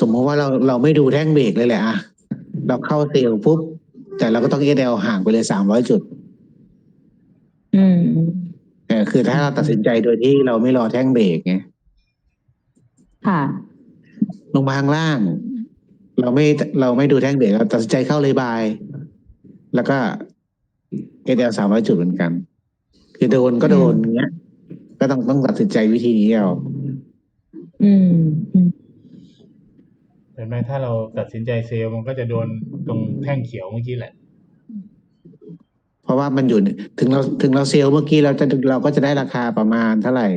สมมติว่าเราเราไม่ดูแท่งเบรกเลยแหละอะเราเข้าเซลล์ปุ๊บ แต่เราก็ต้องเอเดลห่างไปเลยสามร้อยจุด อืมเออคือถ้าเราตัดสินใจโดยที่เราไม่รอแท่งเบรกไงค่ะ ลงมาข้างล่าง เราไม่เราไม่ดูแท่งเบรกเราตัดสินใจเข้าเลยบาย แล้วก็เอเดลสามร้อยจุดเหมือนกัน คือโดนก็โดนอย่างเงี้ย ก็ต้องต้องตัดสินใจวิธีนี้เอาอืมอืม เห็นไหมถ้าเราตัดสินใจเซลล์มันก็จะโดนตรงแท่งเขียวเมื่อกี้แหละ เพราะว่ามันอยู่ถึงเราถึงเราเซลล์เมื่อกี้เราจะเราก็จะได้ราคาประมาณเท่าไหร่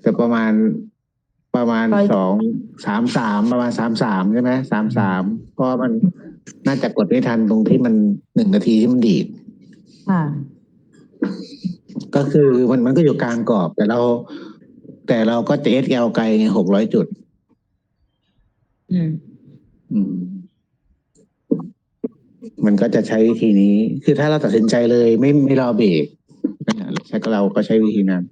แต่ประมาณประมาณสองสามสามประมาณสามสามใช่ไหมสามสามเพราะว่ามันน่าจะกดไม่ทันตรงที่มันหนึ่งนาทีที่มันดีดค่ะก็คือมันมันก็อยู่กลางกรอบ แต่เรา แต่เราก็จะเอสเอลไกลไงหกร้อยจุด อืม อืม มันก็จะใช้วิธีนี้ คือถ้าเราตัดสินใจเลย ไม่ไม่รอเบรกใช้ก็เราก็ใช้วิธีนั้น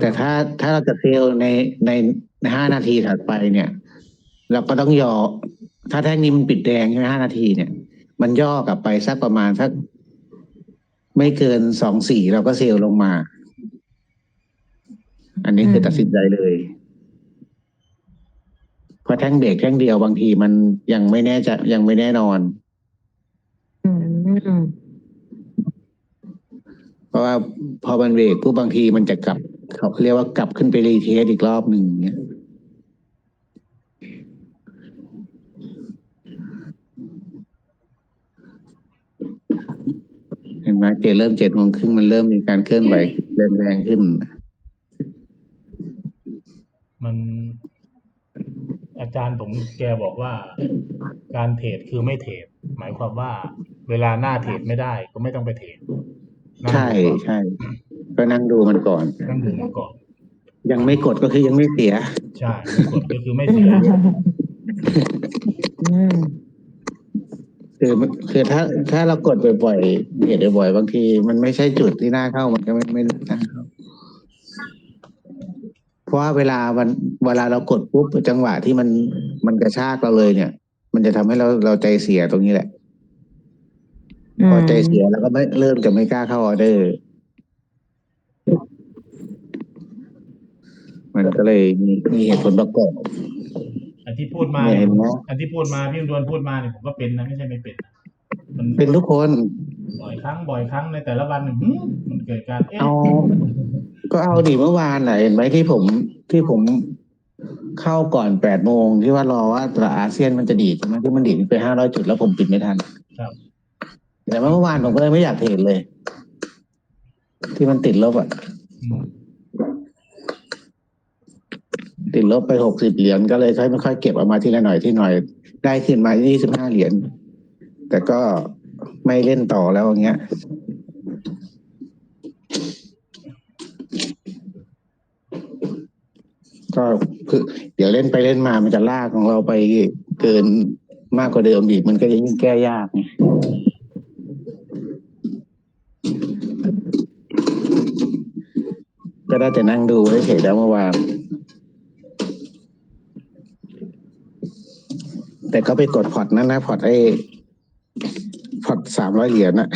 แต่ถ้าถ้าเราจะเซลในในในห้านาทีถัดไปเนี่ย เราก็ต้องย่อ ถ้าแท่งนี้มันปิดแดงใช่ไหมห้านาทีเนี่ย มันย่อกลับไปสักประมาณสักไม่เกินสองสี่เราก็เซลลลงมา อันนี้คือตัดสินใจเลย ราะแท่งเบรกแท่งเดียวบางทีมันยังไม่แน่จะยังไม่แน่นอน อืมเพราะว่าพอมันเบรกปุ๊บบางทีมันจะกลับเขาเรียกว่ากลับขึ้นไปรีเทสอีกรอบหนึ่งเงี้ยเห็นไหมเจเริ่มเจ็ดโมงครึ่งมันเริ่มมีการเคลื่อนไหวแรงแรงๆขึ้น มันอา จารย์ผมแกบอกว่าการเทรดคือไม่เทรดหมายความว่า เวลาหน้าเทรดไม่ได้ก็ไม่ต้องไปเทรดนั่งใช่ดูก่อนใช่ก็นั่งดูมันก่อนนั่งดูมันก่อน ยังไม่กดก็คือยังไม่เสีย ใช่ไม่กดก็คือไม่เสียอืมคือคือถ้าถ้าเรากดบ่อยๆเห็นบ่อยๆบางที มันไม่ใช่จุดที่น่าเข้ามันก็ไม่ไม่น่าเข้าเพ ราะว่าเวลามันเวลาเรากดปุ๊บจังหวะที่มันมันกระชากเราเลยเนี่ย มันจะทำให้เราเราใจเสียตรงนี้แหละ พอใจเสียแล้วก็ไม่เริ่มจะไม่กล้าเข้าออเดอร์ มันก็เลยมีมีเหตุผลประกอบอันที่พูดมาเนี่ยเห็นไหมอันที่พูดมาพี่ดวนพูดมาเนี่ยผมก็เป็นนะไม่ใช่ไม่เป็นนะมันเป็นทุกคน บ่อยครั้งบ่อยครั้งในแต่ละวันหึมันเกิดการเอ๊ะเอาก็เอาดิเมื่อวานไหนะเห็นไหมที่ผมที่ผมเข้าก่อนแปดโมงที่ว่ารอว่าตลาดอาเซียนมันจะดีดใช่ไหมที่มันดีดไปห้าร้อยจุดแล้วผมปิดไม่ทันครับ แต่เมื่อวานผมก็เลยไม่อยากเทรดเลย ที่มันติดลบอะอืมติดลบไปหกสิบเหรียญก็เลยค่อยไม่ค่อยเก็บเอามาทีละหน่อยที่หน่อย ได้ขึ้นมายี่สิบห้าเหรียญแต่ก็ ไม่เล่นต่อแล้วอย่างเงี้ยก็คือเดี๋ยวเล่นไปเล่นมามันจะลากของเราไปเกินมากกว่าเดิมอีกมันก็จะยิ่งแก้ยากไงก็ได้แต่นั่งดูไว้เฉยแล้วเมื่อวานแต่ก็ไปกดพอร์ตนั่นนะพอร์ตไอ้ สามร้อยเหรียญนะ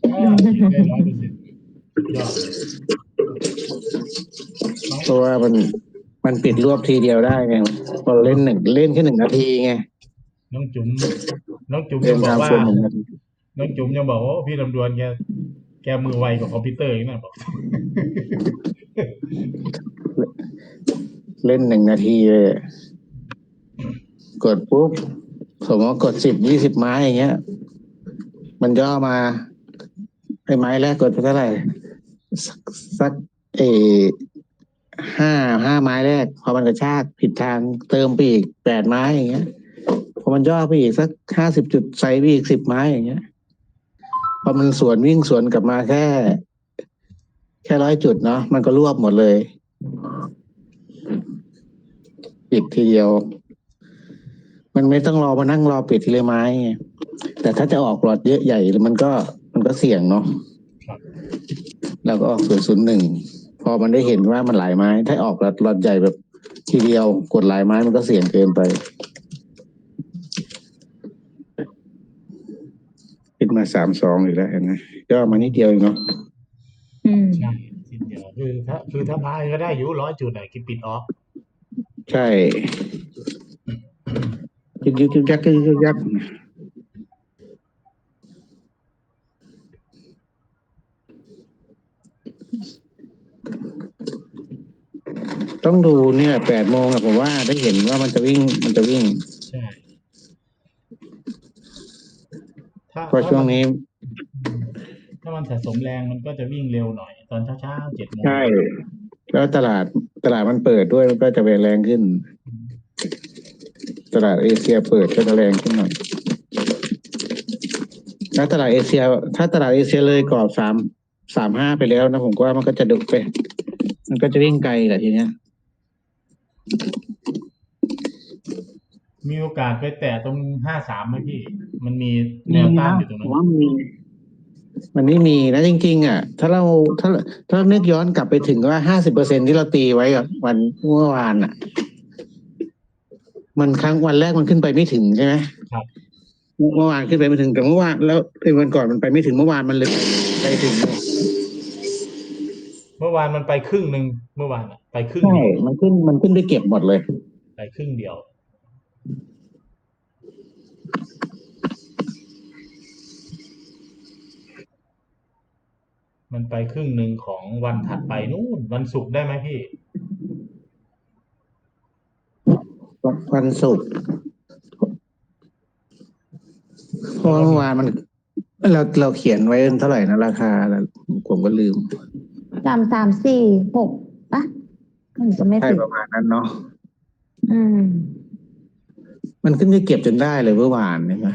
ได้ร้อยเปอร์เซ็นต์ยอดเลยน้องเพราะว่ามันมันปิดรวบทีเดียวได้ไงพอเล่นหนึ่งเล่นแค่หนึ่งนาทีไงน้องจุ๋มน้องจุ๋มเล่ยันงบอกทำว่าเฟืนหนึ่งนาทีน้องจุ๋มยังบอกว่าพี่ลำดวนแกแกมือไวกว่าคอมพิวเตอร์อีกนะบอกเล่นหนึ่งนาทีเลยกดปุ๊บสมมติว่ากดสิบยี่สิบไม้อย่างเงี้ย มันย่อมาไอ้ไม้แรกกดไปเท่าไหร่สักสักเอห้าห้าไม้แรก พอมันกระชากผิดทางเติมไปอีกแปดไม้อย่างเงี้ยพอมันย่อไปอีกสักห้าสิบจุดใส่ไปอีกสิบไม้อย่างเงี้ยพอมันสวนวิ่งสวนกลับมาแค่ แค่ร้อยจุดเนาะมันก็รวบหมดเลยปิดทีเดียว มันไม่ต้องรอมานั่งรอปิดทีละไม้ไง แต่ถ้าจะออกหลอดเยอะใหญ่มันก็มันก็เสี่ยงเนาะครับเราก็ออกศูนย์ศูนย์หนึ่งพอมันได้เห็นว่ามันหลายไม้ ถ้าออกหลอดใหญ่แบบทีเดียวกดหลายไม้มันก็เสี่ยงเกินไปขึ้นมาสามสองอีกแล้วเห็นไหมย่อมานิดเดียวเองเนาะอืมใช่สิ้นเดียวคือถ้าคือถ้าพายก็ได้อยู่ร้อยจุดไหนกินปิดออฟใช่ยึกยึกยึกยักยึกยึกยัก ต้องดูเนี่ยแปดโมงอะผมว่าได้เห็นว่ามันจะวิ่งมันจะวิ่งใช่ถ้าเพราะช่วงนี้ ถ้ามันสะสมแรงมันก็จะวิ่งเร็วหน่อย ตอนเช้าๆเจ็ดโมงใช่ แล้วตลาดตลาดมันเปิดด้วยมันก็จะแรงขึ้น ตลาดเอเชียเปิดก็จะแรงขึ้นหน่อยถ้าตลาดเอเชีย ถ้าตลาดเอเชียเลยกรอบสามสามห้าไปแล้วนะผมก็ว่ามันก็จะดุไป มันก็จะวิ่งไกลแหละทีเนี้ย มีโอกาสไปแตะตรงห้าสามไหมพี่ มันมีแนวต้านอยู่ตรงผนั้มนว่ามีมันไม่มีนะจริง ๆ อะ ถ้าเราถ้าถ้าเรานึกย้อนกลับไปถึงว่าห้าสิบเปอร์เซ็นที่เราตีไว้อะวันเมื่อวานอะ มันครั้งวันแรกมันขึ้นไปไม่ถึงใช่ไหมครับเมื่อวานขึ้นไปไม่ถึงแต่เมื่อวานแล้วไอ้วันก่อนมันไปไม่ถึงเมื่อวานมันเลยไปถึง เมื่อวานมันไปครึ่งหนึ่งเมื่อวานอะไปครึ่งใช่เดียวมันขึ้นมันขึ้นไปเก็บหมดเลย ไปครึ่งเดียว มันไปครึ่งหนึ่งของวันถัดไปนู่นวันศุกร์ได้ไหมพี่ วันศุกร์เพราะว่าเมื่อวานมัน เราเราเขียนไว้เท่าไหร่นะราคาแล้วผมก็ลืมสามสามสี่หกปะมันจะไม่ใช่ผิดประมาณนั้นเนาะอืม มันขึ้นไปเก็บจนได้เลยเมื่อวานใช่ไหม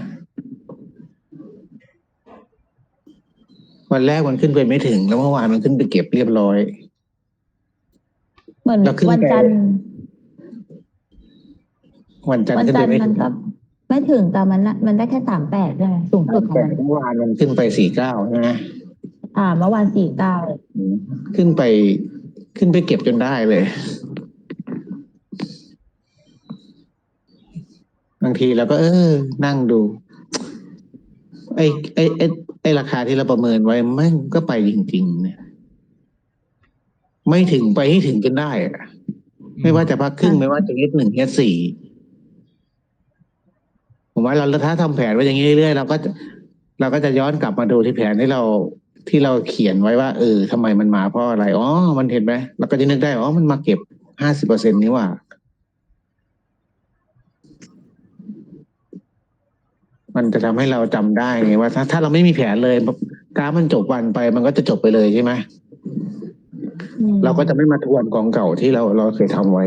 วันแรกมันขึ้นไปไม่ถึง แล้วเมื่อวานมันขึ้นไปเก็บเรียบร้อย เหมือนแล้วขึ้นวันไปจันทร์วันจันทวัร์นขึ้นจัไปนทร์ไม่มัถึนงก็ไม่ถึงแต่มันน่ะมันได้แค่สามแปดใช่ไหมสูงสุดของแต่มันเมื่อวานมันขึ้นไปสี่เก้าใช่ไหม อ่าเมื่อวานสี่เก้าขึ้นไปขึ้นไปเก็บจนได้เลย บางทีเราก็ เออ นั่งดู ไอ้ไอ้ไอ้ไอ้ราคาที่เราประเมินไว้แม่งก็ไปจริง ๆ เนี่ย ไม่ถึงไปให้ถึงจนได้อะไม่ว่าจะพักครึ่งไม่ว่าจะเอสหนึ่งเอสสี่ผมว่าเราถ้าทำแผนไว้อย่างนี้เรื่อยๆเราก็จะเราก็จะย้อนกลับมาดูที่แผนที่เรา ที่เราเขียนไว้ว่า เออทำไมมันมาเพราะอะไรอ๋อมันเห็นไหมเราก็จะนึกได้อ๋อมันมาเก็บห้าสิบเปอร์เซ็นนี้ว่ามันจะทำให้เราจำได้ไงว่าถ้าถ้าเราไม่มีแผนเลยกราฟมันจบวันไป มันก็จะจบไปเลยใช่ไหมอืมเราก็จะไม่มาทวนกองเก่าที่เราเราเคยทำไว้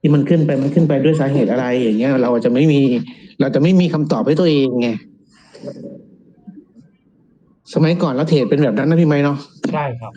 ที่มันขึ้นไปมันขึ้นไปด้วยสาเหตุอะไรอย่างเงี้ย เราจะไม่มี เราจะไม่มีคำตอบให้ตัวเองไง สมัยก่อนเราเทรดเป็นแบบนั้นนะพี่ไม้เนาะ ใช่ครับ